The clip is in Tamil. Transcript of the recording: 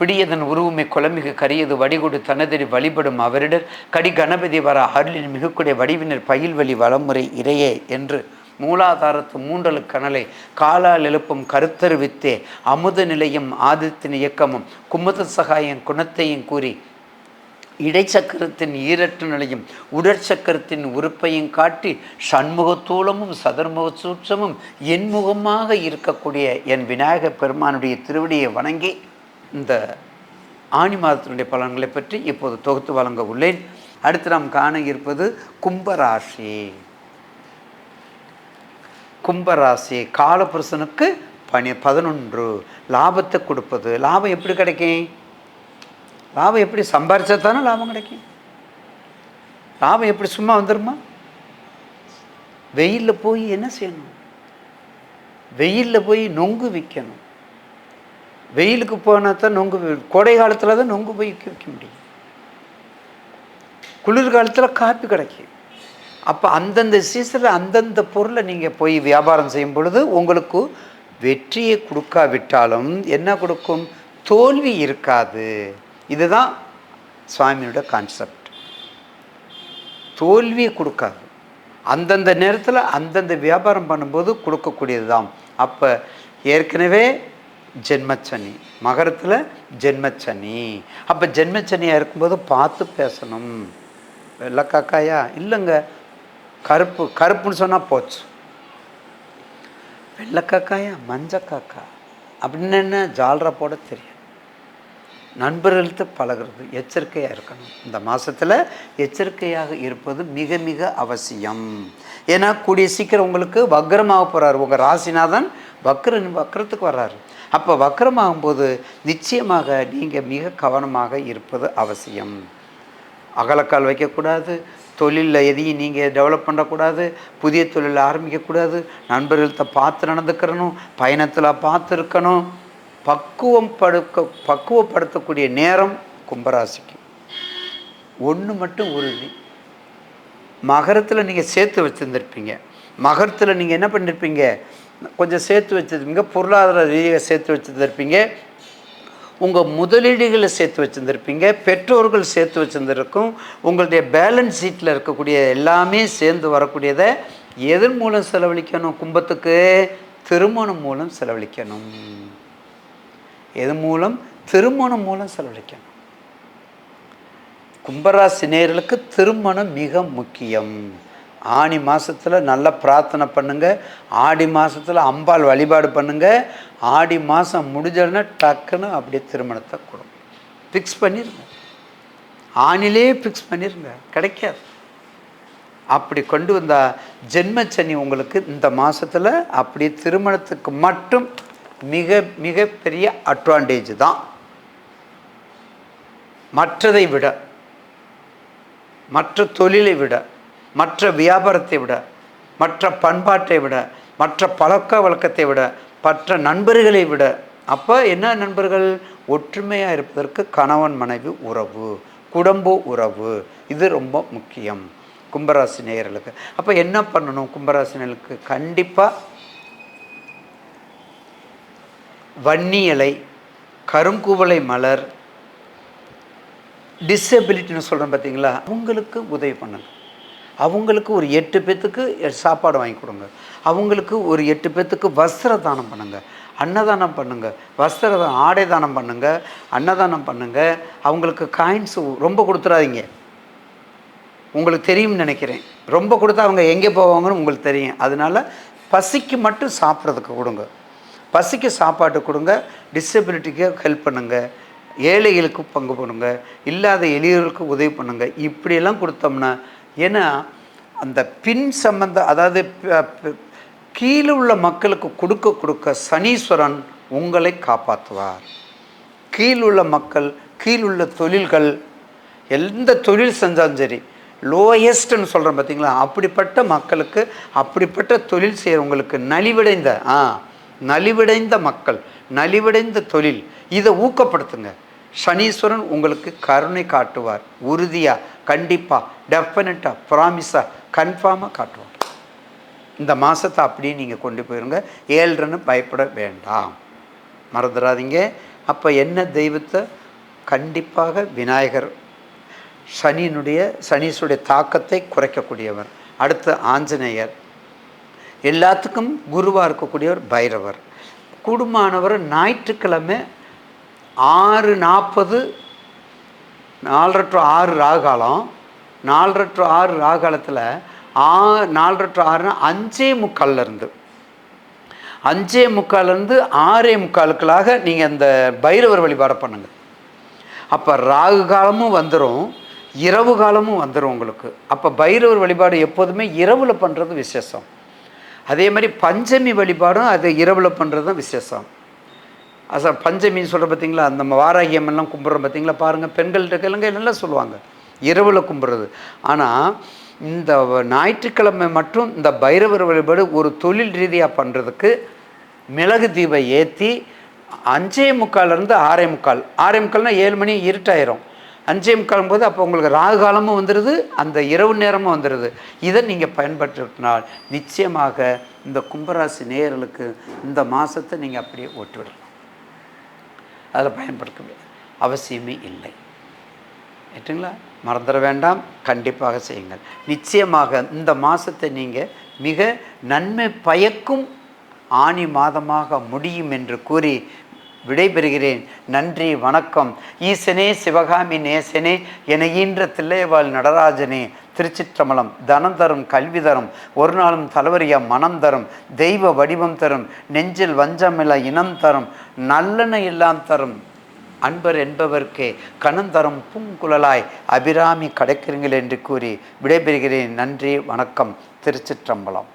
விடியதன் உருவமை குலமிகு கரியது வடிகொடு தனதறி வழிபடும் அவரிடர். கடி கணபதி வர அருளின் மிகுக்குடைய வடிவினர் பயில்வழி வளமுறை இறையே என்று மூலாதாரத்து மூன்றலு கனலை காலால் எழுப்பும் கருத்தருவித்தே அமுத நிலையும் ஆதித்தின் இயக்கமும் குமுத சகாயம் குணத்தையும் கூறி இடைச்சக்கரத்தின் ஈரற்று நிலையும் உடற்சக்கரத்தின் உறுப்பையும் காட்டி சண்முகத்தூளமும் சதுர்முக சூட்சமும் என்முகமாக இருக்கக்கூடிய என் விநாயகப் பெருமானுடைய திருவடியை வணங்கி இந்த ஆணி மாதத்தினுடைய பலன்களை பற்றி இப்போது தொகுத்து வழங்க உள்ளேன். அடுத்து நாம் காண இருப்பது கும்பராசி. கும்பராசி காலபுருஷனுக்கு பனி பதினொன்று. லாபத்தை கொடுப்பது. லாபம் எப்படி கிடைக்கும்? லாபம் எப்படி சம்பாரிச்சா தானே லாபம் கிடைக்கும்? லாபம் எப்படி சும்மா வந்துருமா? வெயிலில் போய் என்ன செய்யணும்? வெயிலில் போய் நொங்கு விற்கணும். வெயிலுக்கு போனால் தான் நொங்கு கோடை காலத்தில் தான் நொங்கு போய் விற்க முடியும். குளிர் காலத்தில் காப்பி கிடைக்கும். அப்போ அந்தந்த சீசனில் அந்தந்த பொருளை நீங்கள் போய் வியாபாரம் செய்யும் பொழுது உங்களுக்கு வெற்றியை கொடுக்காவிட்டாலும் என்ன கொடுக்கும்? தோல்வி இருக்காது. இதுதான் சுவாமியோட கான்செப்ட் தோல்வியை கொடுக்காது. அந்தந்த நேரத்தில் அந்தந்த வியாபாரம் பண்ணும்போது கொடுக்கக்கூடியது தான் அப்போ ஏற்கனவே ஜென்மச்சனி. மகரத்தில் ஜென்மச்சனி. அப்போ ஜென்மச்சனியாக இருக்கும்போது பார்த்து பேசணும். வெள்ளைக்காக்காயா இல்லைங்க. கருப்பு கருப்புன்னு சொன்னால் போச்சு. வெள்ளைக்காக்காயா மஞ்சக்காக்கா அப்படின்னு என்ன ஜால்ரா போட தெரியும். நண்பர்கள்ட்ட பழகுறது எச்சரிக்கையாக இருக்கணும். இந்த மாதத்தில் எச்சரிக்கையாக இருப்பது மிக மிக அவசியம். ஏன்னா கூடிய சீக்கிரம் உங்களுக்கு வக்ரமாக போகிறார் உங்கள் ராசிநாதன் வக்ர வக்ரத்துக்கு வர்றாரு. அப்போ வக்ரமாகும்போது நிச்சயமாக நீங்கள் மிக கவனமாக இருப்பது அவசியம். அகலக்கால் வைக்கக்கூடாது தொழிலில் எதையும் நீங்கள் டெவலப் பண்ணக்கூடாது புதிய தொழில் ஆரம்பிக்கக்கூடாது நண்பர்கள்ட்ட பார்த்து நடந்துக்கிறணும் பயணத்தில் பார்த்து இருக்கணும் பக்குவம் படுக்க பக்குவப்படுத்தக்கூடிய நேரம் கும்பராசிக்கு. ஒன்று மட்டும் உறுதி. மகரத்தில் நீங்கள் சேர்த்து வச்சுருந்துருப்பீங்க. மகரத்தில் நீங்கள் என்ன பண்ணியிருப்பீங்க கொஞ்சம் சேர்த்து வச்சுருப்பீங்க பொருளாதார ரீதியாக சேர்த்து வச்சுருந்துருப்பீங்க. உங்கள் முதலீடுகளை சேர்த்து வச்சுருந்துருப்பீங்க பெற்றோர்கள் சேர்த்து வச்சுருந்துருக்கும் உங்களுடைய பேலன்ஸ் ஷீட்டில் இருக்கக்கூடிய எல்லாமே சேர்ந்து வரக்கூடியதை எதன் மூலம் செலவழிக்கணும்? கும்பத்துக்கு திருமணம் மூலம் செலவழிக்கணும். எது மூலம்? திருமணம் மூலம் செலவழிக்கணும். கும்பராசி நேர்களுக்கு திருமணம் மிக முக்கியம். ஆனி மாதத்தில் நல்லா பிரார்த்தனை பண்ணுங்கள் ஆடி மாதத்தில் அம்பாள் வழிபாடு பண்ணுங்கள் ஆடி மாதம் முடிஞ்சோடனே டக்குன்னு அப்படியே திருமணத்தை கொடுங்க. ஃபிக்ஸ் பண்ணிடுங்க ஆணிலே ஃபிக்ஸ் பண்ணிடுங்க கிடைக்காது. அப்படி கொண்டு வந்தால் ஜென்மச்சனி உங்களுக்கு இந்த மாதத்தில் அப்படி திருமணத்துக்கு மட்டும் மிக மிகப்பெரிய அட்வான்டேஜ் தான். மற்றதை விட மற்ற தொழிலை விட மற்ற வியாபாரத்தை விட மற்ற பண்பாட்டை விட மற்ற பழக்க வழக்கத்தை விட மற்ற நண்பர்களை விட அப்போ என்ன நண்பர்கள்? ஒற்றுமையாக இருப்பதற்கு கணவன் மனைவி உறவு குடும்ப உறவு. இது ரொம்ப முக்கியம். கும்பராசி நேயர்களுக்கு. அப்போ என்ன பண்ணணும் கும்பராசி நேயர்களுக்கு? கண்டிப்பாக வன்னி இலை கருங்குவளை மலர் டிசபிலிட்டின்னு சொல்கிறேன் பார்த்தீங்களா அவங்களுக்கு உதவி பண்ணணும். அவங்களுக்கு ஒரு எட்டு பேத்துக்கு சாப்பாடு வாங்கி கொடுங்க. அவங்களுக்கு ஒரு எட்டு பேத்துக்கு வஸ்திர தானம் பண்ணுங்கள் அன்னதானம் பண்ணுங்கள் வஸ்திர ஆடை தானம் பண்ணுங்கள் அன்னதானம் பண்ணுங்கள் அவங்களுக்கு காயின்ஸ் ரொம்ப கொடுத்துறாதீங்க. உங்களுக்கு தெரியும்னு நினைக்கிறேன். ரொம்ப கொடுத்தா அவங்க எங்கே போவாங்கன்னு உங்களுக்கு தெரியும். அதனால பசிக்கு மட்டும் சாப்பிட்றதுக்கு கொடுங்க. பசிக்கு சாப்பாட்டு கொடுங்க. டிசபிலிட்டிக்கு ஹெல்ப் பண்ணுங்கள் ஏழைகளுக்கு பங்கு பண்ணுங்கள் இல்லாத எளியவர்களுக்கு உதவி பண்ணுங்கள் இப்படியெல்லாம் கொடுத்தோம்னா ஏன்னா அந்த பின் சம்பந்த அதாவது கீழே உள்ள மக்களுக்கு கொடுக்க கொடுக்க சனீஸ்வரன் உங்களை காப்பாற்றுவார். கீழுள்ள மக்கள் கீழுள்ள தொழில்கள் எந்த தொழில் செஞ்சாலும் சரி லோயஸ்ட்னு சொல்கிறேன் பார்த்தீங்களா அப்படிப்பட்ட மக்களுக்கு அப்படிப்பட்ட தொழில் செய்கிறவங்களுக்கு நலிவடைந்த ஆ நலிவடைந்த மக்கள் நலிவடைந்த தொழில் இதை ஊக்கப்படுத்துங்க. சனீஸ்வரன் உங்களுக்கு கருணை காட்டுவார் உறுதியாக கண்டிப்பாக டெஃபினட்டாக ப்ராமிஸாக கன்ஃபார்மாக காட்டுவார். இந்த மாதத்தை அப்படியே நீங்கள் கொண்டு போயிருங்க. ஏழ்றன்னு பயப்பட வேண்டாம். மறந்துடாதீங்க. அப்போ என்ன தெய்வத்தை? கண்டிப்பாக விநாயகர். சனியினுடைய சனீஸ்வருடைய தாக்கத்தை குறைக்கக்கூடியவர். அடுத்து ஆஞ்சநேயர். எல்லாத்துக்கும் குருவாக இருக்கக்கூடியவர் பைரவர். குடும்பமானவர் ஞாயிற்றுக்கிழமை ஆறு நாற்பது நாலரை டு ஆறு ராகாலம் நாலரை டு ஆறு ராகாலத்தில் ஆ நாலரை டு ஆறுனா அஞ்சே முக்கால்லேருந்து. அஞ்சே முக்கால்லேருந்து ஆறே முக்காலுக்களாக நீங்கள் அந்த பைரவர் வழிபாடை பண்ணுங்கள் அப்போ ராகு காலமும் வந்துடும் இரவு காலமும் வந்துடும் உங்களுக்கு. அப்போ பைரவர் வழிபாடு எப்போதுமே இரவில் பண்ணுறது விசேஷம். அதே மாதிரி பஞ்சமி வழிபாடும் அது இரவில் பண்ணுறது தான் விசேஷம். அச பஞ்சமின்னு சொல்கிற பார்த்தீங்களா அந்த வாராகி அம்மன்லாம் கும்பிட்றோம் பார்த்தீங்களா பாருங்கள் பெண்கள்கிட்ட கேளுங்க நல்லா சொல்லுவாங்க? இரவில் கும்பிட்றது. ஆனால் இந்த ஞாயிற்றுக்கிழமை மட்டும் இந்த பைரவர் வழிபாடு ஒரு தொழில் ரீதியாக பண்ணுறதுக்கு மிளகு தீபை ஏற்றி அஞ்சே முக்கால்லேருந்து ஆறே முக்கால். ஆறே முக்கால்னால் ஏழு மணி இருட்டாயிரும். அஞ்சே முக்காலும் போது அப்போ உங்களுக்கு ராகு காலமும் வந்துடுது அந்த இரவு நேரமும் வந்துடுது இதை நீங்கள் பயன்படுத்தினால் நிச்சயமாக இந்த கும்பராசி நேயர்களுக்கு இந்த மாதத்தை நீங்கள் அப்படியே ஓட்டுவிடலாம் அதில் பயன்படுத்த அவசியமே இல்லை. ஏற்றுங்களா மறந்துட வேண்டாம். கண்டிப்பாக செய்யுங்கள். நிச்சயமாக இந்த மாதத்தை நீங்கள் மிக நன்மை பயக்கும் ஆணி மாதமாக முடியும் என்று கூறி விடைபெறுகிறேன். நன்றி வணக்கம். ஈசனே சிவகாமி நேசனே என ஈன்ற தில்லைவாழ் நடராஜனே திருச்சிற்றம்பலம் தனம் தரும் கல்வி தரும் ஒரு நாளும் தலைவரியா மனம் தரும் தெய்வ வடிவம் தரும் நெஞ்சில் வஞ்சமில்ல இனம் தரும் நல்லெண்ண எல்லாம் தரும். அன்பர் என்பவர்க்கே கணந்தரும் பூங்குழலாய் அபிராமி கடக்கிறீங்கள் என்று கூறி விடைபெறுகிறேன். நன்றி வணக்கம் திருச்சிற்றம்பலம்.